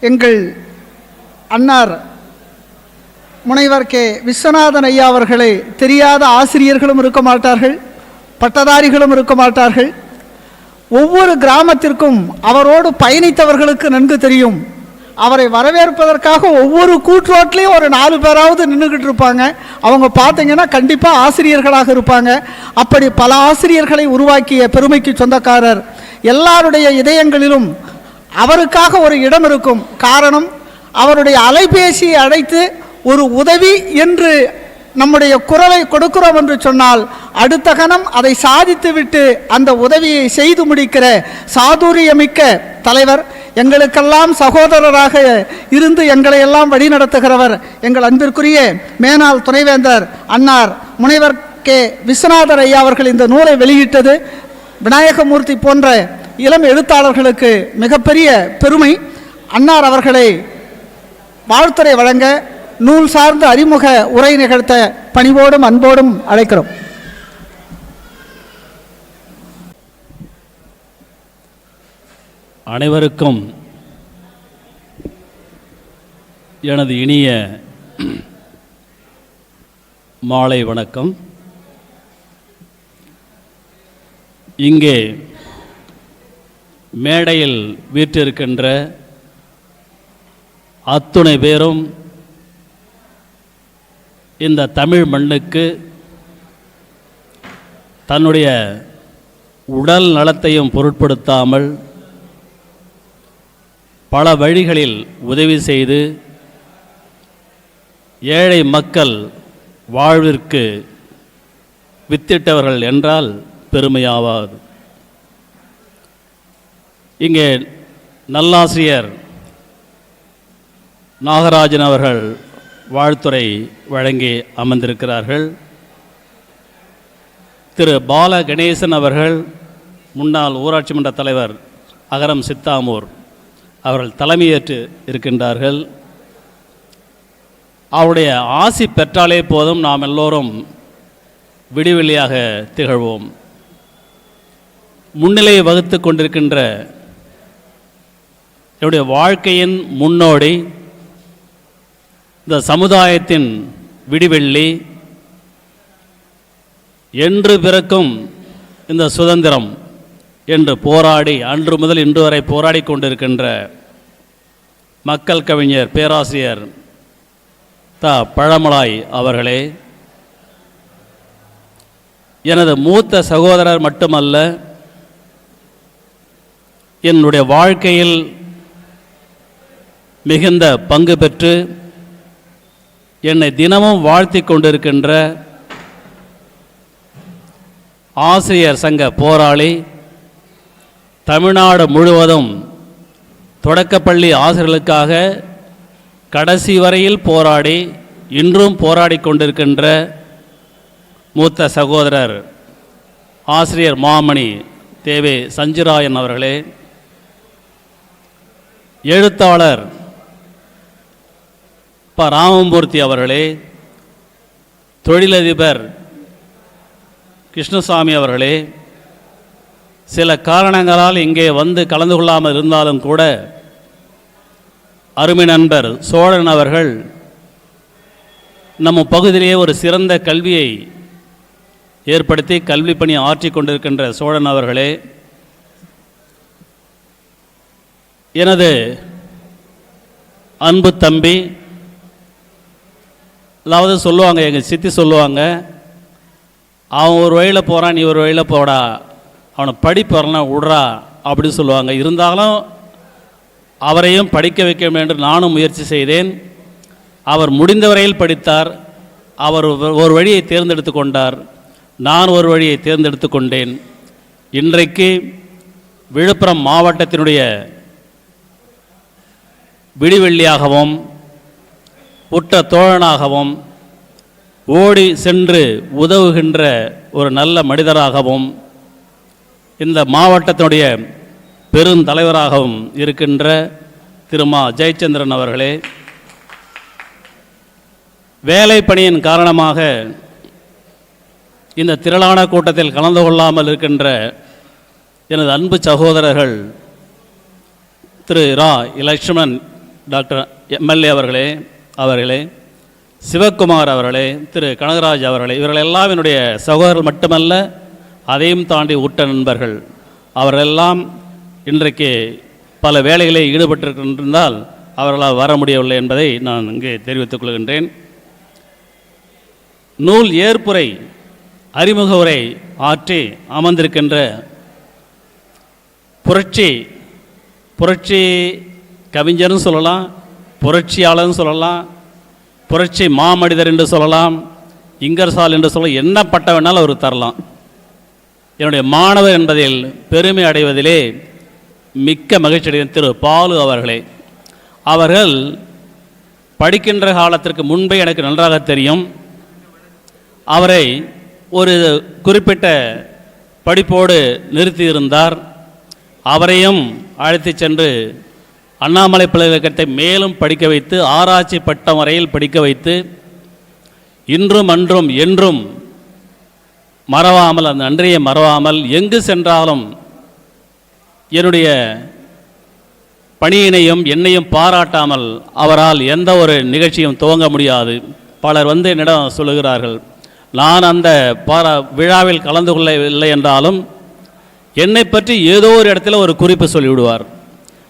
எங்கள் அன்னார் முனைவர் கே. விஸ்வநாதன் ஐயா அவர்களை தெரியாத ஆசிரியர்களும் இருக்க மாட்டார்கள் பட்டதாரிகளும் இருக்க மாட்டார்கள். ஒவ்வொரு கிராமத்திற்கும் அவரோடு பயணித்தவர்களுக்கு நன்கு தெரியும். அவரை வரவேற்பதற்காக ஒவ்வொரு கூட்ரோட்லேயும் ஒரு நாலு பேராவது நின்றுக்கிட்டு இருப்பாங்க. அவங்க பார்த்தீங்கன்னா கண்டிப்பாக ஆசிரியர்களாக இருப்பாங்க. அப்படி பல ஆசிரியர்களை உருவாக்கிய பெருமைக்கு சொந்தக்காரர். எல்லாருடைய இதயங்களிலும் அவருக்காக ஒரு இடம் இருக்கும். காரணம் அவருடைய அலைபேசியை அழைத்து ஒரு உதவி என்று நம்முடைய குரலை கொடுக்கிறோம் என்று சொன்னால் அடுத்த கணம் அதை சாதித்துவிட்டு அந்த உதவியை செய்து முடிக்கிற சாதுரியமிக்க தலைவர் எங்களுக்கெல்லாம் சகோதரராக இருந்து எங்களை எல்லாம் வழிநடத்துகிறவர் எங்கள் அன்பிற்குரிய மேனாள் துணைவேந்தர் அன்னார் முனைவர் கே. விஸ்வநாதர் ஐயா அவர்கள் இந்த நூலை வெளியிட்டது. விநாயகமூர்த்தி போன்ற இளம் எழுத்தாளர்களுக்கு மிகப்பெரிய பெருமை. அன்னார் அவர்களை வாழ்த்துறை வழங்க நூல் சார்ந்த அறிமுக உரை நிகழ்த்த பணிவோடும் அன்போடும் அழைக்கிறோம். அனைவருக்கும் எனது இனிய மாலை வணக்கம். இங்கே மேடையில் வீற்றிருக்கின்ற அத்துணை பேரும் இந்த தமிழ் மண்ணுக்கு தன்னுடைய உடல் நலத்தையும் பொருட்படுத்தாமல் பல வழிகளில் உதவி செய்து ஏழை மக்கள் வாழ்விற்கு வித்திட்டவர்கள் என்றால் பெருமையாவாது. இங்கே நல்லாசிரியர் நாகராஜன் அவர்கள் வாழ்த்துறை வழங்கி அமர்ந்திருக்கிறார்கள். திரு பால கணேசன் அவர்கள் முன்னாள் ஊராட்சி மன்ற தலைவர் அகரம் சித்தாமூர் அவர்கள் தலைமையேற்று இருக்கின்றார்கள். அவருடைய ஆசி பெற்றாலே போதும் நாம் எல்லோரும் விடிவெளியாக திகழ்வோம். முன்னிலையை வகுத்து கொண்டிருக்கின்ற என்னுடைய வாழ்க்கையின் முன்னோடி இந்த சமுதாயத்தின் விடிவெள்ளி என்று பிறக்கும் இந்த சுதந்திரம் என்று போராடி அன்று முதல் இன்று வரை போராடி கொண்டிருக்கின்ற மக்கள் கவிஞர் பேராசிரியர் த. பழமலாய் அவர்களே எனது மூத்த சகோதரர் மட்டுமல்ல என்னுடைய வாழ்க்கையில் மிகுந்த பங்கு பெற்று என்னை தினமும் வாழ்த்தி கொண்டிருக்கின்ற ஆசிரியர் சங்க போராளி தமிழ்நாடு முழுவதும் தொடக்கப்பள்ளி ஆசிரியர்களுக்காக கடைசி வரையில் போராடி இன்றும் போராடி கொண்டிருக்கின்ற மூத்த சகோதரர் ஆசிரியர் மாமணி தேவே சஞ்சிராயன் அவர்களே எழுத்தாளர் அப்பா ராமமூர்த்தி அவர்களே தொழிலதிபர் கிருஷ்ணசாமி அவர்களே சில காரணங்களால் இங்கே வந்து கலந்து கொள்ளாமல் இருந்தாலும் கூட அருமை நண்பர் சோழன் அவர்கள் நம்ம பகுதியிலேயே ஒரு சிறந்த கல்வியை ஏற்படுத்தி கல்வி பணி ஆற்றி கொண்டிருக்கின்ற சோழன் அவர்களே எனது அன்பு தம்பி அதாவது சொல்லுவாங்க எங்கள் சித்தி சொல்லுவாங்க அவன் ஒரு வழியில் போகிறான் நீ ஒரு வழியில் போடா. அவனை படிப்பு வரலாம் விட்றா அப்படின்னு சொல்லுவாங்க. இருந்தாலும் அவரையும் படிக்க வைக்க வேண்டும் என்று நானும் முயற்சி செய்தேன். அவர் முடிந்தவரையில் படித்தார். அவர் ஒரு- ஒரு வழியை தேர்ந்தெடுத்து கொண்டார். நான் ஒரு வழியை தேர்ந்தெடுத்து கொண்டேன். இன்றைக்கு விழுப்புரம் மாவட்டத்தினுடைய விடிவெள்ளியாகவும் உற்ற தோழனாகவும் ஓடி சென்று உதவுகின்ற ஒரு நல்ல மனிதராகவும் இந்த மாவட்டத்தினுடைய பெருந்தலைவராகவும் இருக்கின்ற திருமா ஜெயச்சந்திரன் அவர்களே வேலை பணியின் காரணமாக இந்த திரளான கூட்டத்தில் கலந்து கொள்ளாமல் இருக்கின்ற எனது அன்பு சகோதரர்கள் திரு ரா லட்சுமணன் டாக்டர் எம்எல்ஏ அவர்களே அவர்களே சிவக்குமார் அவர்களே திரு கனகராஜ் அவர்களே இவர்கள் எல்லாம் என்னுடைய சகோதரர்கள் மட்டுமல்ல அதையும் தாண்டி உட்ட நண்பர்கள். அவரெல்லாம் இன்றைக்கு பல வேலைகளில் ஈடுபட்டிருக்கின்றால் அவர்களால் வர முடியவில்லை என்பதை நான் இங்கே தெரிவித்துக் கொள்கின்றேன். நூல் ஏற்புரை அறிமுக உரை ஆற்றி அமர்ந்திருக்கின்ற புரட்சி புரட்சி கவிஞர்னு சொல்லலாம் புரட்சியாளர்னு சொல்லலாம் புரட்சி மாமனிதர் என்று சொல்லலாம் இங்கர்சால் என்று சொல்ல என்ன பட்ட வேணாலும் அவர் தரலாம். என்னுடைய மாணவர் என்பதில் பெருமை அடைவதிலே மிக்க மகிழ்ச்சி அடைந்த திரு பாலு அவர்களே. அவர்கள் படிக்கின்ற காலத்திற்கு முன்பே எனக்கு நன்றாக தெரியும். அவரை ஒரு குறிப்பிட்ட படிப்போடு நிறுத்தியிருந்தார். அவரையும் அழைத்துச் சென்று அண்ணாமலை பல்கலைக்கழகத்தை மேலும் படிக்க வைத்து ஆராய்ச்சி பட்டம் வரையில் படிக்க வைத்து இன்றும் அன்றும் என்றும் மறவாமல் அந்த நன்றியை மறவாமல் எங்கு சென்றாலும் என்னுடைய பணியினையும் என்னையும் பாராட்டாமல் அவரால் எந்த ஒரு நிகழ்ச்சியும் துவங்க முடியாது. பலர் வந்து என்னிடம் சொல்லுகிறார்கள் நான் அந்த பாரா விழாவில் கலந்து கொள்ளவில்லை என்றாலும் என்னை பற்றி ஏதோ ஒரு இடத்துல ஒரு குறிப்பு சொல்லிவிடுவார்.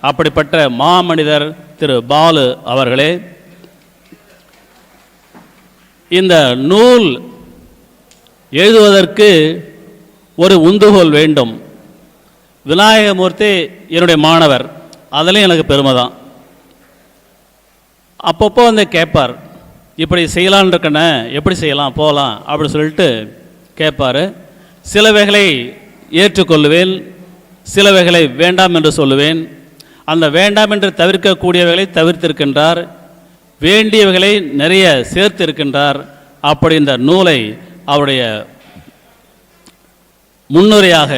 அப்படிப்பட்ட மாமனிதர் திரு பாலு அவர்களே இந்த நூல் எழுதுவதற்கு ஒரு உந்துகோல் வேண்டும். விநாயகமூர்த்தி என்னுடைய மாணவர் அதிலையும் எனக்கு பெருமை தான். அப்பப்போ வந்து கேட்பார் இப்படி செய்யலான் இருக்கண்ணே எப்படி செய்யலாம் போகலாம் அப்படின்னு சொல்லிட்டு கேட்பார். சிலவைகளை ஏற்றுக்கொள்ளுவேன் சிலவைகளை வேண்டாம் என்று சொல்லுவேன். அந்த வேண்டாம் என்று தவிர்க்கக்கூடியவைகளை தவிர்த்திருக்கின்றார் வேண்டியவைகளை நிறைய சேர்த்திருக்கின்றார். அப்படி இந்த நூலை அவருடைய முன்னுரையாக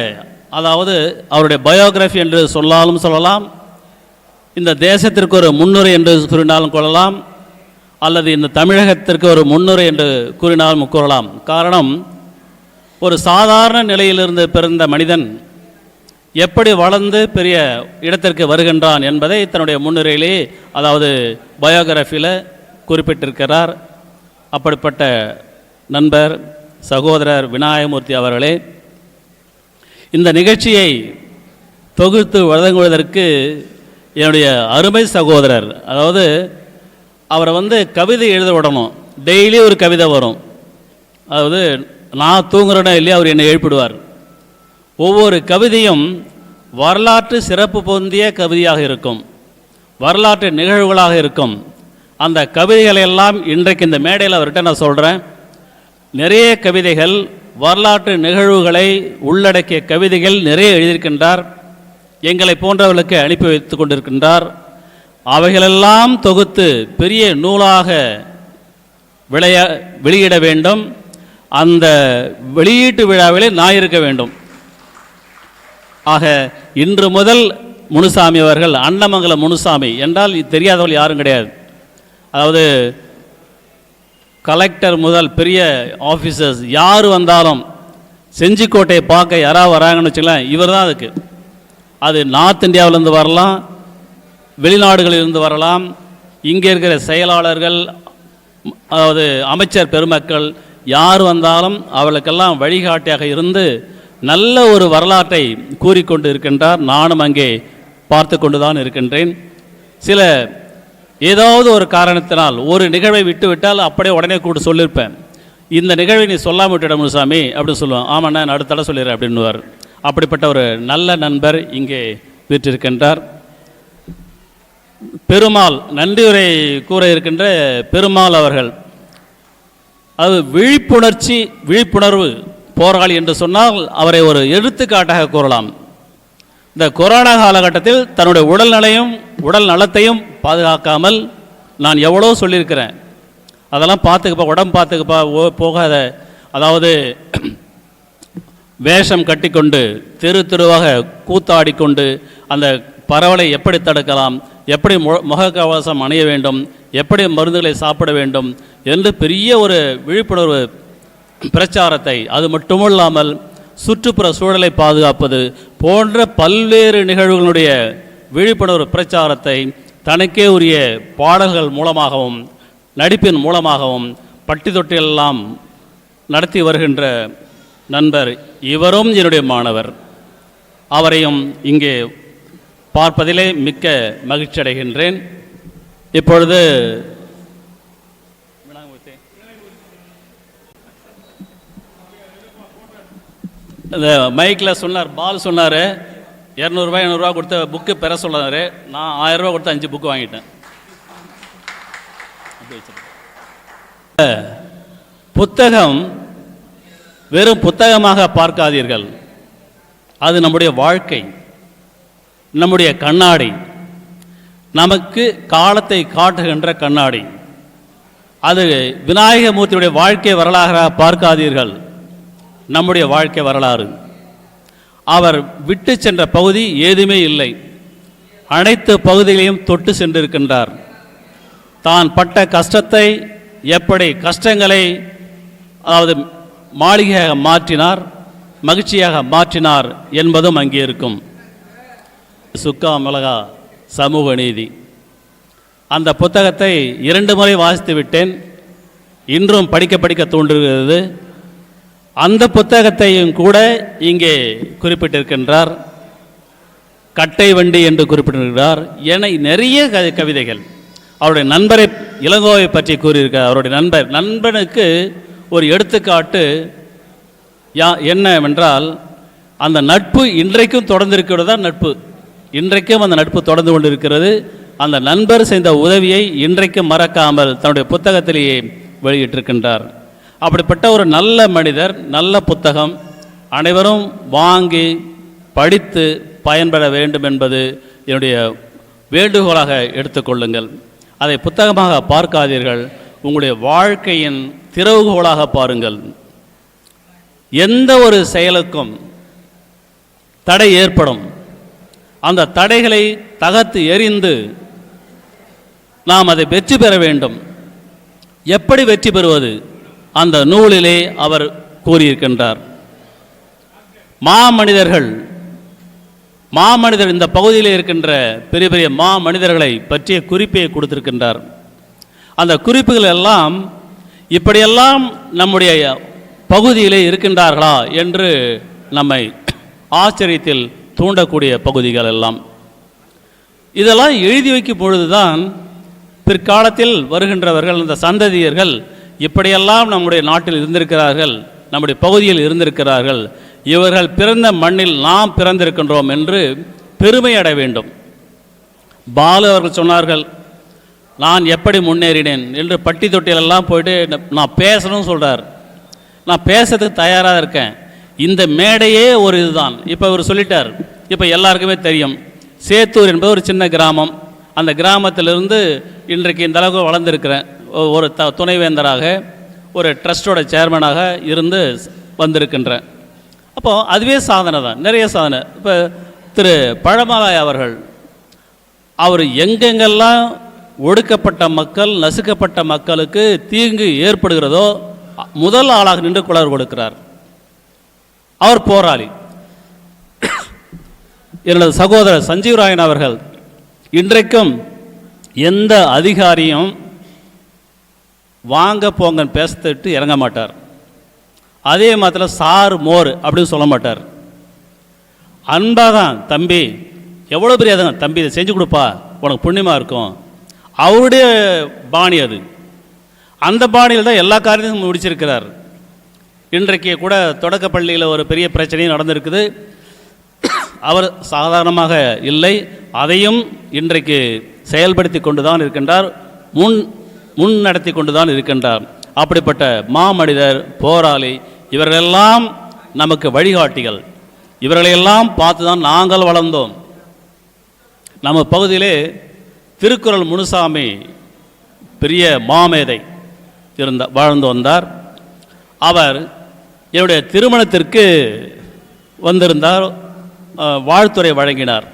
அதாவது அவருடைய பயோகிராஃபி என்று சொல்லாலும் சொல்லலாம் இந்த தேசத்திற்கு ஒரு முன்னுரை என்று கூறினாலும் கொள்ளலாம் அல்லது இந்த தமிழகத்திற்கு ஒரு முன்னுரை என்று கூறினாலும் கூறலாம். காரணம் ஒரு சாதாரண நிலையிலிருந்து பிறந்த மனிதன் எப்படி வளர்ந்து பெரிய இடத்திற்கு வருகின்றான் என்பதை தன்னுடைய முன்னுரையிலே அதாவது பயோகிராஃபியில் குறிப்பிட்டிருக்கிறார். அப்படிப்பட்ட நண்பர் சகோதரர் விநாயகமூர்த்தி அவர்களே இந்த நிகழ்ச்சியை தொகுத்து வழங்குவதற்கு என்னுடைய அருமை சகோதரர் அதாவது அவரை வந்து கவிதை எழுத விடணும். டெய்லி ஒரு கவிதை வரும். அதாவது நான் தூங்குறேனோ இல்லையா அவர் என்னை எழுப்பிடுவார். ஒவ்வொரு கவிதையும் வரலாற்று சிறப்பு பொந்திய கவிதையாக இருக்கும். வரலாற்று நிகழ்வுகளாக இருக்கும். அந்த கவிதைகளை எல்லாம் இன்றைக்கு இந்த மேடையில் அவர்கிட்ட நான் சொல்கிறேன் நிறைய கவிதைகள் வரலாற்று நிகழ்வுகளை உள்ளடக்கிய கவிதைகள் நிறைய எழுதியிருக்கின்றார். எங்களை போன்றவர்களுக்கு அனுப்பி வைத்து கொண்டிருக்கின்றார். அவைகளெல்லாம் தொகுத்து பெரிய நூலாக விளைய வெளியிட வேண்டும். அந்த வெளியீட்டு விழாவிலே நான் இருக்க வேண்டும். ஆக இன்று முதல் முனுசாமி அவர்கள் அன்னமங்கலம் முனுசாமி என்றால் தெரியாதவள் யாரும் கிடையாது. அதாவது கலெக்டர் முதல் பெரிய ஆஃபீஸர்ஸ் யார் வந்தாலும் செஞ்சிக்கோட்டையை பார்க்க யாராவது வராங்கன்னு வச்சுக்கலாம் இவர் தான் அதுக்கு. அது நார்த் இந்தியாவிலேருந்து வரலாம் வெளிநாடுகளிலிருந்து வரலாம் இங்கே இருக்கிற செயலாளர்கள் அதாவது அமைச்சர் பெருமக்கள் யார் வந்தாலும் அவளுக்கெல்லாம் வழிகாட்டியாக இருந்து நல்ல ஒரு வரலாற்றை கூறிக்கொண்டு இருக்கின்றார். நானும் அங்கே பார்த்து கொண்டு தான் இருக்கின்றேன். சில ஏதாவது ஒரு காரணத்தினால் ஒரு நிகழ்வை விட்டுவிட்டால் அப்படியே உடனே கூட சொல்லியிருப்பேன் இந்த நிகழ்வை நீ சொல்லாமல் விட்டுட முனுசாமி அப்படின்னு சொல்லுவான். ஆமாண்ணா நான் அடுத்த சொல்லிடுறேன் அப்படின்னுவார். அப்படிப்பட்ட ஒரு நல்ல நண்பர் இங்கே வீற்றிருக்கின்றார். பெருமாள் நன்றியுரை கூற இருக்கின்ற பெருமாள் அவர்கள். அது விழிப்புணர்ச்சி விழிப்புணர்வு போராளி என்று சொன்னால் அவரை ஒரு எடுத்துக்காட்டாக கூறலாம். இந்த கொரோனா காலகட்டத்தில் தன்னுடைய உடல் நலையும் உடல் நலத்தையும் பாதுகாக்காமல் நான் எவ்வளோ சொல்லியிருக்கிறேன். அதெல்லாம் பார்த்துக்கப்பா உடம்பு பார்த்துக்கப்பா ஓ போகாத அதாவது வேஷம் கட்டிக்கொண்டு தெரு தெருவாக கூத்தாடிக்கொண்டு அந்த பரவலை எப்படி தடுக்கலாம் எப்படி மு முகக்கவசம் அணிய வேண்டும் எப்படி மருந்துகளை சாப்பிட வேண்டும் என்று பெரிய ஒரு விழிப்புணர்வு பிரச்சாரத்தை அது மட்டுமல்லாமல் சுற்றுப்புற சூழலை பாதுகாப்பது போன்ற பல்வேறு நிகழ்வுகளுடைய விழிப்புணர்வு பிரச்சாரத்தை தனக்கே உரிய பாடல்கள் மூலமாகவும் நடிப்பின் மூலமாகவும் பட்டி தொட்டியெல்லாம் நடத்தி வருகின்ற நண்பர் இவரும் என்னுடைய மாணவர். அவரையும் இங்கே பார்ப்பதிலே மிக்க மகிழ்ச்சி அடைகின்றேன் இப்பொழுது இந்த மைக்கில் சொன்னார் பால் சொன்னார் இரநூறுபா இரநூறுவா கொடுத்த புக்கு பெற சொன்னார். நான் ஆயிரரூபா கொடுத்து அஞ்சு புக்கு வாங்கிட்டேன். புத்தகம் வெறும் புத்தகமாக பார்க்காதீர்கள். அது நம்முடைய வாழ்க்கை நம்முடைய கண்ணாடி. நமக்கு காலத்தை காட்டுகின்ற கண்ணாடி. அது விநாயகமூர்த்தியுடைய வாழ்க்கை வரலாறாக பார்க்காதீர்கள். நம்முடைய வாழ்க்கை வரலாறு. அவர் விட்டு சென்ற பகுதி ஏதுமே இல்லை. அனைத்து பகுதிகளையும் தொட்டு சென்றிருக்கின்றார். தான் பட்ட கஷ்டத்தை எப்படி கஷ்டங்களை அதாவது மாளிகையாக மாற்றினார் மகிழ்ச்சியாக மாற்றினார் என்பதும் அங்கே இருக்கும். சுக்கா மிளகா சமூக நீதி. அந்த புத்தகத்தை இரண்டு முறை வாசித்து விட்டேன். இன்றும் படிக்க படிக்க தோன்றுகிறது. அந்த புத்தகத்தையும் கூட இங்கே குறிப்பிட்டிருக்கின்றார். கட்டை வண்டி என்று குறிப்பிட்டிருக்கிறார். என நிறைய கவிதைகள். அவருடைய நண்பரை இளங்கோவை பற்றி கூறியிருக்கார் அவருடைய நண்பர் நண்பனுக்கு ஒரு எடுத்துக்காட்டு யா என்னவென்றால் அந்த நட்பு இன்றைக்கும் தொடர்ந்து தான் நட்பு. இன்றைக்கும் அந்த நட்பு தொடர்ந்து கொண்டிருக்கிறது. அந்த நண்பர் செய்த உதவியை இன்றைக்கும் மறக்காமல் தன்னுடைய புத்தகத்திலேயே வெளியிட்டிருக்கின்றார். அப்படிப்பட்ட ஒரு நல்ல மனிதர் நல்ல புத்தகம் அனைவரும் வாங்கி படித்து பயன்பெற வேண்டும் என்பது என்னுடைய வேண்டுகோளாக எடுத்துக்கொள்ளுங்கள் அதை புத்தகமாக பார்க்காதீர்கள். உங்களுடைய வாழ்க்கையின் திறவுகோலாக பாருங்கள். எந்த ஒரு செயலுக்கும் தடை ஏற்படும். அந்த தடைகளை தகர்த்து எறிந்து நாம் அதை வெற்றி பெற வேண்டும். எப்படி வெற்றி பெறுவது? அந்த நூலிலே அவர் கூறியிருக்கின்றார். மாமனிதர்கள் மாமனிதர் இந்த பகுதியில் இருக்கின்ற பெரிய பெரிய மாமனிதர்களை பற்றிய குறிப்பை கொடுத்திருக்கின்றார். அந்த குறிப்புகள் எல்லாம் இப்படியெல்லாம் நம்முடைய பகுதியிலே இருக்கின்றார்களா என்று நம்மை ஆச்சரியத்தில் தூண்டக்கூடிய பகுதிகள் எல்லாம். இதெல்லாம் எழுதி வைக்கும் பொழுதுதான் பிற்காலத்தில் வருகின்றவர்கள் இந்த சந்ததியர்கள் இப்படியெல்லாம் நம்முடைய நாட்டில் இருந்திருக்கிறார்கள் நம்முடைய பகுதியில் இருந்திருக்கிறார்கள். இவர்கள் பிறந்த மண்ணில் நாம் பிறந்திருக்கின்றோம் என்று பெருமை அடைய வேண்டும். பாலு அவர்கள் சொன்னார்கள் நான் எப்படி முன்னேறினேன்? என்று பட்டி தொட்டிலெல்லாம் போயிட்டு நான் பேசணும்னு சொல்கிறார் நான் பேசுறதுக்கு தயாராக இருக்கேன். இந்த மேடையே ஒரு இதுதான். இப்போ இவர் சொல்லிட்டார். இப்போ எல்லாருக்குமே தெரியும். சேத்தூர் என்பது ஒரு சின்ன கிராமம். அந்த கிராமத்திலிருந்து இன்றைக்கு இந்த அளவுக்கு வளர்ந்துருக்கிறேன். ஒரு த துணைவேந்தராக ஒரு ட்ரஸ்டோட சேர்மனாக இருந்து வந்திருக்கின்றேன். அப்போது அதுவே சாதனை தான் நிறைய சாதனை. இப்போ திரு பழமலாய் அவர்கள் அவர் எங்கெங்கெல்லாம் ஒடுக்கப்பட்ட மக்கள் நசுக்கப்பட்ட மக்களுக்கு தீங்கு ஏற்படுகிறதோ முதல் ஆளாக நின்று குளர் கொடுக்கிறார். அவர் போராளி. எனது சகோதரர் சஞ்சீவ் ராயன் அவர்கள் இன்றைக்கும் எந்த அதிகாரியும் வாங்க போங்கன்னு பேசிட்டு இறங்க மாட்டார். அதே மாத்திரம் சார் மோர் அப்படின்னு சொல்ல மாட்டார். அன்பாக தான் தம்பி எவ்வளோ பெரிய தான் தம்பி இதை செஞ்சு கொடுப்பா உனக்கு புண்ணியமாக இருக்கும். அவருடைய பாணி அது. அந்த பாணியில் தான் எல்லா காரியத்தையும் முடிச்சிருக்கிறார். இன்றைக்கு கூட தொடக்கப் பள்ளியில் ஒரு பெரிய பிரச்சனையும் நடந்திருக்குது. அவர் சாதாரணமாக இல்லை. அதையும் இன்றைக்கு செயல்படுத்தி கொண்டு தான் இருக்கின்றார். முன் முன் நடத்தி கொண்டு தான் இருக்கின்றார். அப்படிப்பட்ட மாமனிதர் போராளி இவர்களெல்லாம் நமக்கு வழிகாட்டிகள். இவர்களையெல்லாம் பார்த்து தான் நாங்கள் வளர்ந்தோம். நம்ம பகுதியிலே திருக்குறள் முனுசாமி பெரிய மாமேதை இருந்த வாழ்ந்து வந்தார். அவர் என்னுடைய திருமணத்திற்கு வந்திருந்தார் வாழ்த்துறை வழங்கினார்.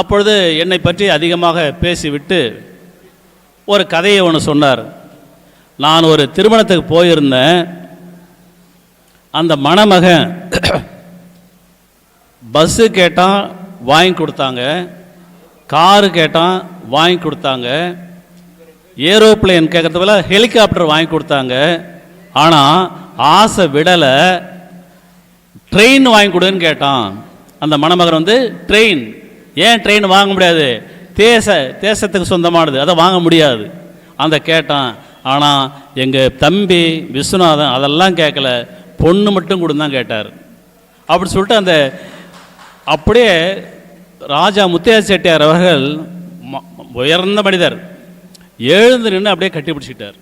அப்பொழுது என்னை பற்றி அதிகமாக பேசிவிட்டு ஒரு கதையை ஒன்று சொன்னார். நான் ஒரு திருமணத்துக்கு போயிருந்தேன். அந்த மணமகன் பஸ்ஸு கேட்டால் வாங்கி கொடுத்தாங்க. காரு கேட்டான் வாங்கி கொடுத்தாங்க. ஏரோப்ளேன் கேட்கறது போல ஹெலிகாப்டர் வாங்கி கொடுத்தாங்க. ஆனால் ஆசை விடலை. ட்ரெயின் வாங்கி கொடுன்னு கேட்டான். அந்த மணமகன் வந்து ட்ரெயின் ஏன் ட்ரெயின் வாங்க முடியாது? தேச தேசத்துக்கு சொந்தமானது. அதை வாங்க முடியாது. அந்த கேட்டான் ஆனால் எங்கள் தம்பி விஸ்வநாதன் அதெல்லாம் கேட்கல. பொண்ணு மட்டும் கொடுன்னு தான் கேட்டார். அப்படி சொல்லிட்டு அந்த அப்படியே ராஜா முத்தையா செட்டியார் அவர்கள் ம- உயர்ந்த மனிதர். எழுந்து நின்று அப்படியே கட்டி பிடிச்சிட்டார்.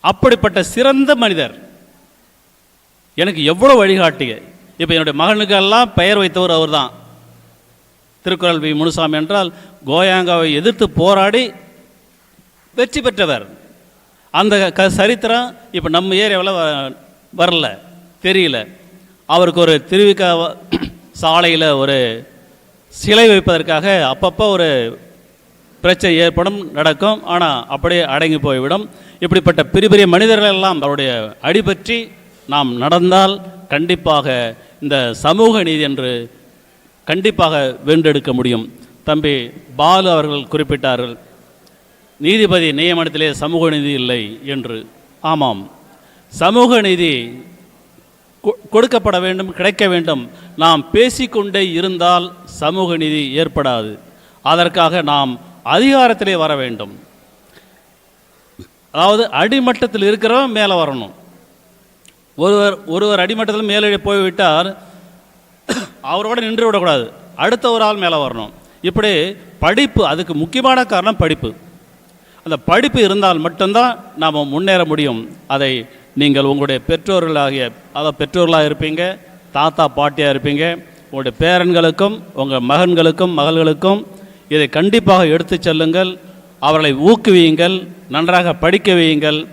அப்படிப்பட்ட சிறந்த மனிதர். எனக்கு எவ்வளோ வழிகாட்டிய. இப்போ என்னுடைய மகனுக்கெல்லாம் பெயர் வைத்தவர் அவர்தான். திருக்குறள் வி முனுசாமி என்றால் கோயாங்காவை எதிர்த்து போராடி வெற்றி பெற்றவர். அந்த க சரித்திரம் இப்போ நம்ம ஏரியாவில் வ- வரல தெரியல. அவருக்கு ஒரு திருவிக சாலையில் ஒரு சிலை வைப்பதற்காக அப்பப்போ ஒரு பிரச்சனை ஏற்படும் நடக்கும். ஆனால் அப்படியே அடங்கி போய்விடும். இப்படிப்பட்ட பெரிய பெரிய மனிதர்கள் எல்லாம் அவருடைய அடிபற்றி நாம் நடந்தால் கண்டிப்பாக இந்த சமூக நீதி என்று கண்டிப்பாக வென்றெடுக்க முடியும். தம்பி பாலு அவர்கள் குறிப்பிட்டார்கள் நீதிபதி நியமனத்திலே சமூக நீதி இல்லை என்று. ஆமாம். சமூக நீதி கொ- கொடுக்கப்பட வேண்டும் கிடைக்க வேண்டும். நாம் பேசிக்கொண்டே இருந்தால் சமூக நீதி ஏற்படாது. அதற்காக நாம் அதிகாரத்திலே வர வேண்டும். அதாவது அடிமட்டத்தில் இருக்கிறவன் மேலே வரணும். ஒருவர் ஒருவர் அடிமட்டத்தில் மேலே போய்விட்டால் அவரோட நின்று விடக்கூடாது. அடுத்த ஒரு ஆள் மேலே வரணும். இப்படி படிப்பு அதுக்கு முக்கியமான காரணம் படிப்பு. அந்த படிப்பு இருந்தால் மட்டும்தான் நாம் முன்னேற முடியும். அதை நீங்கள் உங்களுடைய பெற்றோர்களாகிய அதாவது பெற்றோர்களாக இருப்பீங்க தாத்தா பாட்டியாக இருப்பீங்க உங்களுடைய பேரன்களுக்கும் உங்கள் மகன்களுக்கும் மகள்களுக்கும் இதை கண்டிப்பாக எடுத்துச் செல்லுங்கள். அவர்களை ஊக்குவியுங்கள் நன்றாக படிக்க வையுங்கள்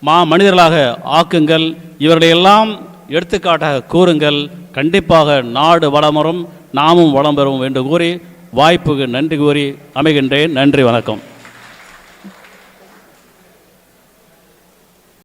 மா மனிதர்களாக ஆக்குங்கள். இவர்களையெல்லாம் எடுத்துக்காட்டாக கூறுங்கள் கண்டிப்பாக நாடு வளமரும் நாமும் வளம் பெறுவோம் என்று கூறி வாய்ப்புக்கு நன்றி கூறி அமைகின்றேன். நன்றி வணக்கம்.